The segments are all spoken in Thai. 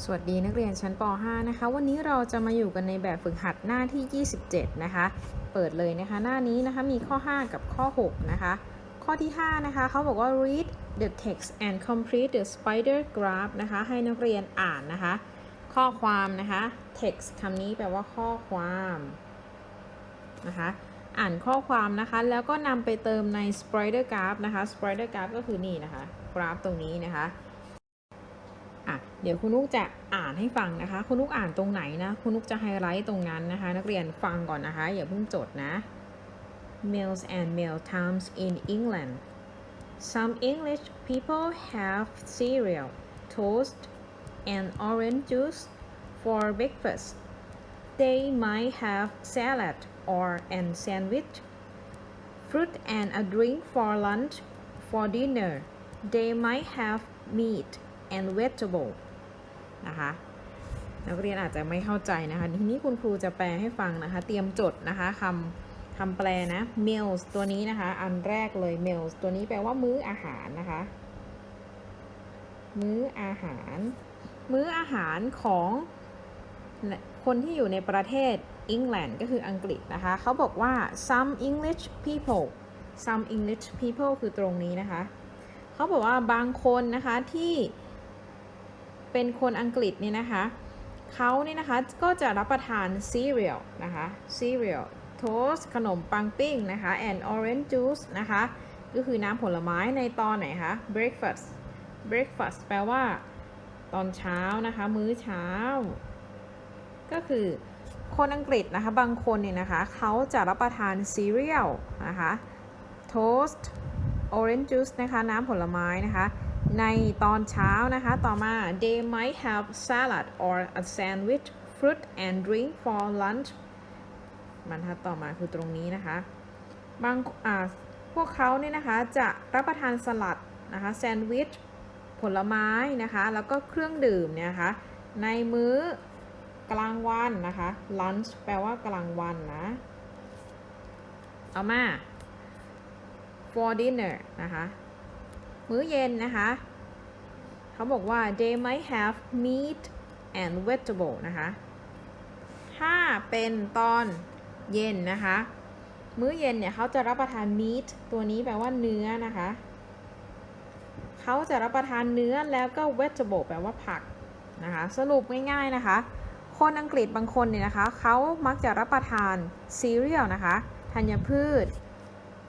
สวัสดีนักเรียนชั้นป .5 นะคะ วันนี้เราจะมาอยู่กันในแบบฝึกหัดหน้าที่ 27 นะคะ เปิดเลยนะคะ หน้านี้นะคะมีข้อ 5 กับข้อ 6 นะคะ ข้อที่ 5 นะคะเขาบอกว่า read the text and complete the spider graph นะคะ ให้นักเรียนอ่านนะคะ ข้อความนะคะ text คำนี้แปลว่าข้อความนะคะอ่านข้อความนะคะ แล้วก็นำไปเติมใน spider graph นะคะ spider graph ก็คือนี่นะคะ กราฟตรงนี้นะคะ เดี๋ยวคุณนุกจะอ่านให้ฟังนะคะ คุณนุกอ่านตรงไหนนะ คุณนุกจะไฮไลท์ตรงนั้นนะคะ นักเรียนฟังก่อนนะคะ อย่าเพิ่งจดนะ Meals and meal times in England Some English people have cereal, toast, and orange juice for breakfast. They might have salad or an sandwich, fruit and a drink for lunch. For dinner, they might have meat and vegetable นะคะนักเรียนอาจจะไม่เข้าใจนะคะทีนี้คุณครูจะแปลให้ฟังนะคะ เตรียมจดนะคะคำคำแปลนะ meals ตัวนี้นะคะ อันแรกเลย meals ตัวนี้แปลว่ามื้ออาหารนะคะ มื้ออาหาร มื้ออาหารของคนที่อยู่ในประเทศอังกฤษก็คืออังกฤษนะคะเขาบอกว่า some English people some English people คือตรงนี้นะคะเขาบอกว่าบางคนนะคะที่ เป็นคนอังกฤษเนี่ยนะคะเขาเนี่ยนะคะก็จะรับประทาน cereal นะคะ cereal toast ขนมปังปิ้งนะคะ and orange juice นะคะ ก็คือน้ำผลไม้ในตอนไหนคะ breakfast breakfast แปลว่า ตอนเช้านะคะ มื้อเช้า ก็คือคนอังกฤษนะคะ บางคนเนี่ยนะคะ เขาจะรับประทาน cereal นะคะ toast orange juice นะคะ น้ำผลไม้นะคะ ในตอนเช้านะคะ ต่อมา they might have salad or a sandwich fruit and drink for lunch บรรทัดต่อมาคือตรงนี้นะคะ บางอ่าพวกเขาเนี่ยนะคะจะรับประทานสลัดนะคะแซนด์วิชผลไม้นะคะ แล้วก็เครื่องดื่มเนี่ยนะคะ ในมื้อกลางวันนะคะ lunch แปลว่ากลางวันนะเอามา for dinner นะคะ มื้อเย็นนะคะ เขาบอกว่า they might have meat and vegetable นะคะ ถ้าเป็นตอนเย็นนะคะ มื้อเย็นเนี่ยเขาจะรับประทาน meat ตัวนี้แปลว่าเนื้อนะคะ เขาจะรับประทานเนื้อแล้วก็ vegetable แปลว่าผักนะคะ สรุปง่ายๆนะคะ คนอังกฤษบางคนเนี่ยนะคะ เขามักจะรับประทาน cereal นะคะ ธัญพืช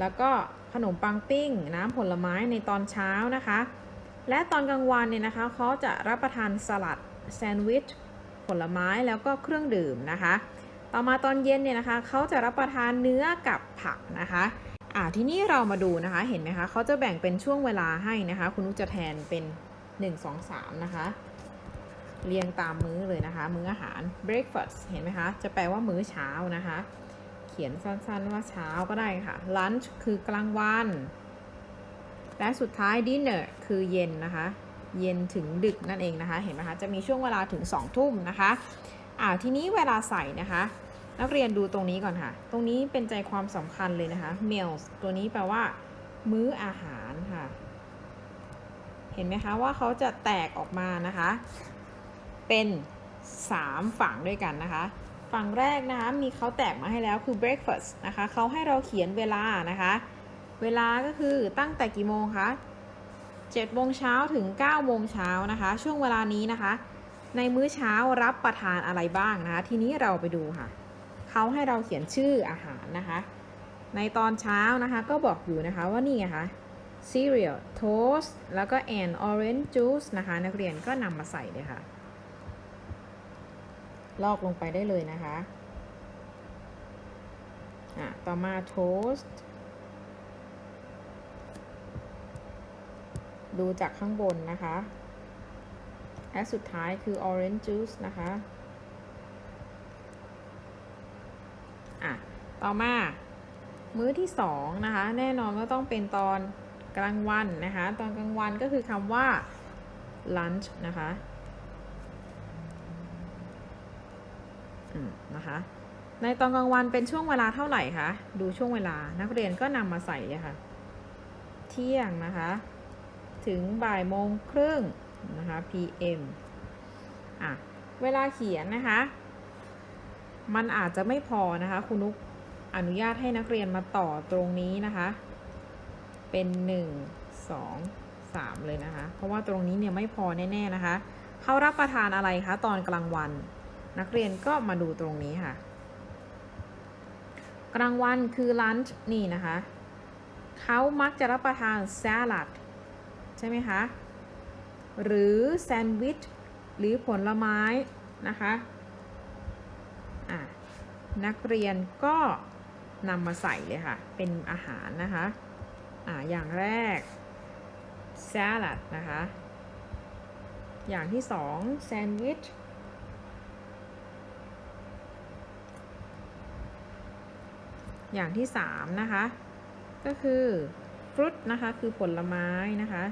แล้วก็ขนมปังปิ้ง น้ำผลไม้ในตอนเช้านะคะ และตอนกลางวันเนี่ยนะคะเขาจะรับประทานสลัดแซนด์วิชผลไม้แล้วก็เครื่องดื่มนะคะ ต่อมาตอนเย็นเนี่ยนะคะเขาจะรับประทานเนื้อกับผักนะคะอ่าทีนี้เรามาดูนะคะเห็นไหมคะเขาจะแบ่งเป็นช่วงเวลาให้นะคะ คุณนุกจะแทนเป็น 1 2 3 นะคะ เรียงตามมื้อเลยนะคะ มื้ออาหาร breakfast เห็นไหมคะ จะแปลว่ามื้อเช้านะคะ เขียนสั้นๆว่าเช้าก็ได้ค่ะ lunch คือกลางวัน และสุดท้าย dinner คือเย็นนะคะ เย็นถึงดึกนั่นเองนะคะ เห็นไหมคะ จะมีช่วงเวลาถึง2ทุ่มนะคะอ่าทีนี้เวลาใส่นะคะ นักเรียนดูตรงนี้ก่อนค่ะ ตรงนี้เป็นใจความสำคัญเลยนะคะ meals ตัวนี้แปลว่า มื้ออาหารค่ะ เห็นไหมคะว่าเขาจะแตกออกมานะคะ เป็น 3 ฝั่งด้วยกันนะคะ ฝั่งแรกนะคะมีเขาแตกมาให้แล้วคือ breakfast นะคะเขาให้เราเขียนเวลานะคะ เวลาก็คือตั้งแต่กี่โมงคะ7โมงเช้าถึง9โมงเช้านะคะ ช่วงเวลานี้นะคะ ในมื้อเช้ารับประทานอะไรบ้างนะคะ ทีนี้เราไปดูค่ะเขาให้เราเขียนชื่ออาหารนะคะ ในตอนเช้านะคะก็บอกอยู่นะคะว่านี่ไงคะ cereal toast แล้วก็ and orange juice นะคะ นักเรียนก็นำมาใส่เลยค่ะ ลอกลงไปได้เลยนะคะอะต่อมา toast ดูจากข้างบนนะคะและสุดท้ายคือ orange juice นะคะอะต่อมา มื้อที่สองนะคะ แน่นอนก็ต้องเป็นตอนกลางวันนะคะ ตอนกลางวันก็คือคำว่า lunch นะคะ อืม นะคะ ในตอนกลางวันเป็นช่วงเวลาเท่าไหร่คะ ดูช่วงเวลานักเรียนก็นำมาใส่ค่ะ เที่ยงนะคะ ถึงบ่ายโมงครึ่งนะคะ PM อะ เวลาเขียนนะคะ มันอาจจะไม่พอนะคะคุณนุกอนุญาตให้นักเรียนมาต่อตรงนี้นะคะ เป็น 1 2 3 เลยนะคะ เพราะว่าตรงนี้เนี่ยไม่พอแน่ ๆ นะคะ เขารับประทานอะไรคะ ตอนกลางวัน นักเรียนก็มาดูตรงนี้ค่ะ กลางวันคือ lunch นี่นะคะ เขามักจะรับประทาน salad ใช่ไหมคะ หรือแซนด์วิช หรือผลไม้นะคะะนักเรียนก็นำมาใส่เลยค่ะ เป็นอาหารนะคะอะอย่างแรก salad นะคะ อย่างที่สองแซนด์วิช อย่างที่สามนะคะ ก็คือฟรุตนะคะคือผลไม้นะคะ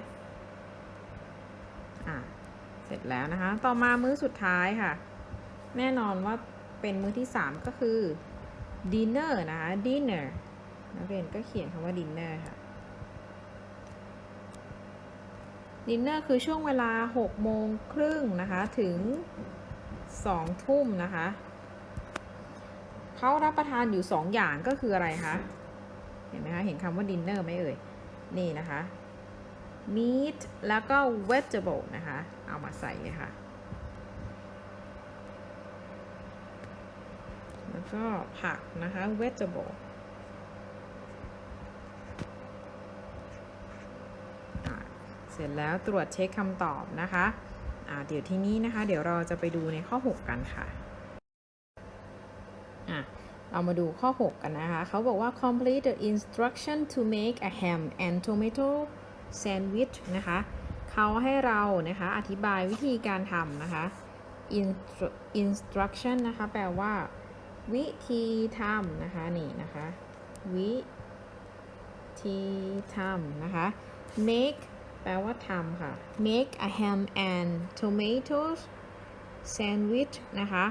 อะเสร็จแล้วนะคะ ต่อมามื้อสุดท้ายค่ะ แน่นอนว่าเป็นมื้อที่3ก็คือ dinner นะคะ dinner นักเรียนก็เขียนคำว่า dinner ค่ะ dinner คือช่วงเวลา6โมงครึ่งนะคะ ถึง2ทุ่มนะคะ เขารับประทานอยู่ 2 อย่างก็คืออะไรคะ เห็นไหมคะ เห็นคำว่า dinner ไหมเอ่ย นี่นะคะ meat แล้วก็ vegetable นะคะ เอามาใส่เลยค่ะ แล้วก็ผักนะคะ vegetable เสร็จแล้วตรวจเช็คคำตอบนะคะะเดี๋ยวทีนี้นะคะ เดี๋ยวเราจะไปดูในข้อ 6 กันค่ะ เรามาดูข้อ 6 กันนะคะ เขาบอกว่า complete the instruction to make a ham and tomato sandwich นะคะ เขาให้เรานะคะ อธิบายวิธีการทำนะคะ Instru- instruction นะคะ แปลว่า วิธีทำนะคะ นี่นะคะ วิธีทำนะคะ make แปลว่าทำค่ะ make a ham and tomatoes sandwich นะคะ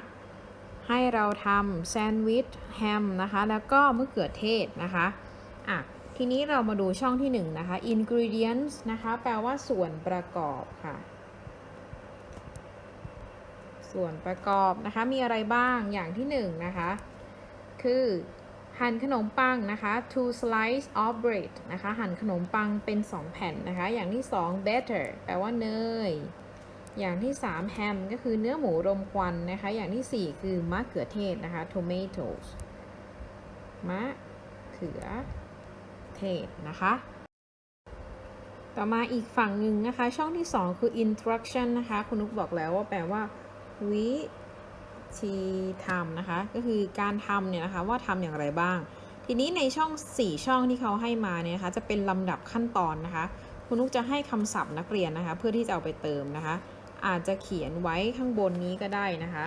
ให้เราทำแซนด์วิชแฮมนะคะ แล้วก็มะเขือเทศนะคะอะทีนี้เรามาดูช่องที่1นะคะ ingredients นะคะ แปลว่าส่วนประกอบค่ะ ส่วนประกอบนะคะ มีอะไรบ้างอย่างที่1นะคะ คือหั่นขนมปังนะคะ two slice of bread นะคะ หั่นขนมปังเป็น 2 แผ่นนะคะ อย่างที่ 2 butter แปลว่าเนย อย่างที่ 3 แฮมก็คือเนื้อหมูรมควันนะคะ อย่างทีสี่ 4 คือมะเขือเทศนะคะ tomatoes มะเขือเทศนะคะ ต่อมาอีกฝั่งหนึ่งนะคะ ช่องที่ 2 คือ instruction นะคะ คุณนุกบอกแล้วว่าแปลว่าวิธีทำนะคะ ก็คือการทำเนี่ยนะคะว่าทำอย่างไรบ้าง ทีนี้ในช่อง 4 ช่องที่เขาให้มาเนี่ยนะคะจะเป็นลำดับขั้นตอนนะคะคุณนุกจะให้คำศัพท์นักเรียนนะคะ เพื่อที่จะเอาไปเติมนะคะ อาจจะเขียนไว้ข้างบนนี้ก็ได้นะคะ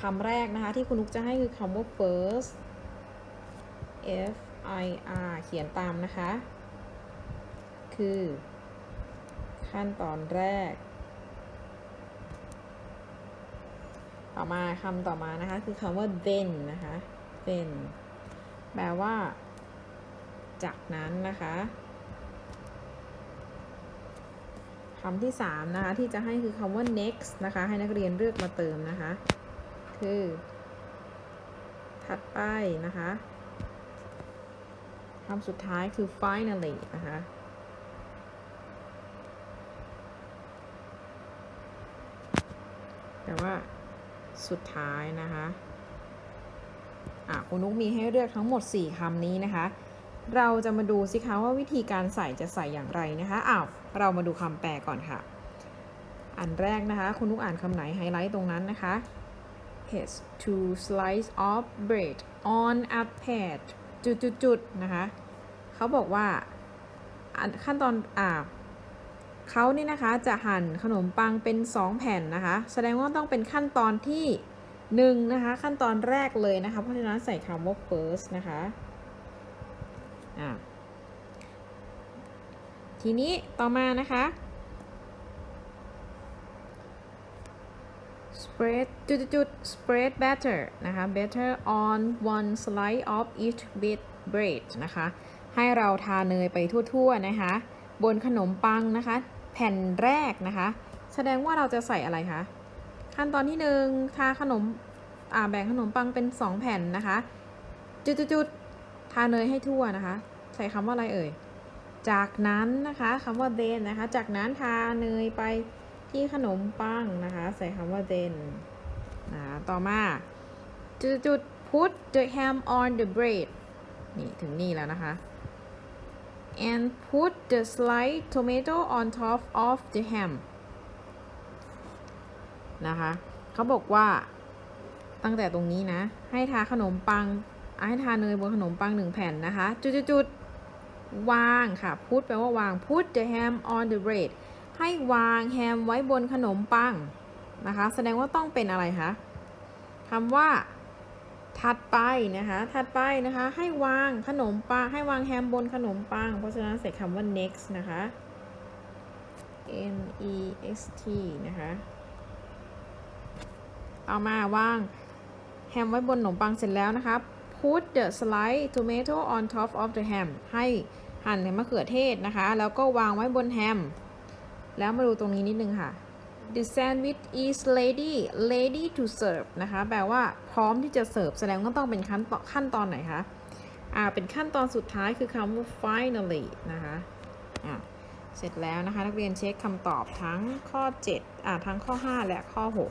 คำแรกนะคะที่คุณนุกจะให้คือคำว่า first f i r เขียนตามนะคะ คือขั้นตอนแรก ต่อมาคำต่อมานะคะ คือคำว่า then นะคะ then แปลว่า จากนั้นนะคะ คำที่ 3 นะคะ ที่จะให้คือคำว่า next นะคะ ให้นักเรียนเลือกมาเติมนะคะ คือ ถัดไปนะคะคำสุดท้ายคือ finally นะคะแต่ว่าสุดท้ายนะคะอะคุณนุกมีให้เลือกทั้งหมด 4คำนี้นะคะ เราจะมาดูสิคะว่าวิธีการใส่จะใส่อย่างไรนะคะอ้าวเรามาดูคำแปลก่อนค่ะ อันแรกนะคะ คุณนุกอ่านคำไหนไฮไลท์ตรงนั้นนะคะ has to slice of bread on a pad จุดๆนะคะเขาบอกว่าขั้นตอนอ่าเขานี่นะคะจะหั่นขนมปังเป็น 2 แผ่นนะคะ แสดงว่าต้องเป็นขั้นตอนที่ 1 นะคะ ขั้นตอนแรกเลยนะคะ เพราะฉะนั้นใส่คำว่า first นะคะ ทีนี้ต่อมานะคะ spread จุดๆๆ spread batter นะคะ batter on one slice of each bit bread นะคะ ให้เราทาเนยไปทั่วๆนะคะ บนขนมปังนะคะ แผ่นแรกนะคะ แสดงว่าเราจะใส่อะไรคะ ขั้นตอนที่หนึ่งทาขนม อ่า แบ่งขนมปังเป็นสองแผ่นนะคะ จุดๆๆ ทาเนยให้ทั่วนะคะ ใส่คำว่าอะไรเอ่ย จากนั้นนะคะคำว่า then นะคะ จากนั้นทาเนยไปที่ขนมปังนะคะ ใส่คำว่า then นะะต่อมา จุดๆ put the ham on the bread นี่ ถึงนี่แล้วนะคะ and put the sliced tomato on top of the ham นะคะเขาบอกว่าตั้งแต่ตรงนี้นะ ให้ทาขนมปัง ให้ทาเนยบนขนมปังหนึ่งแผ่นนะคะ จุดๆวางค่ะ put แปลว่าวาง put the ham on the bread ให้วางแฮมไว้บนขนมปังนะคะ แสดงว่าต้องเป็นอะไรคะคำว่า ถัดไปนะคะ ถัดไปนะคะ ให้วางขนมปัง ให้วางแฮมบนขนมปัง เพราะฉะนั้นใส่คำว่า next นะคะ n e x t นะคะ ต่อมาวางแฮมไว้บนขนมปังเสร็จแล้วนะคะ put the sliced tomato on top of the ham ให้หั่นมะเขือเทศนะคะ แล้วก็วางไว้บนแฮม แล้วมาดูตรงนี้นิดนึงค่ะ The sandwich is ready ready to serve นะคะ แปลว่าพร้อมที่จะเสิร์ฟ แสดงว่าต้องเป็นขั้นตอนขั้นตอนไหนคะ อ่า เป็นขั้นตอนสุดท้ายคือคำว่า finally นะคะ อ่าเสร็จแล้วนะคะ นักเรียนเช็คคำตอบทั้งข้อ 7 อ่า ทั้งข้อ 5 และข้อ 6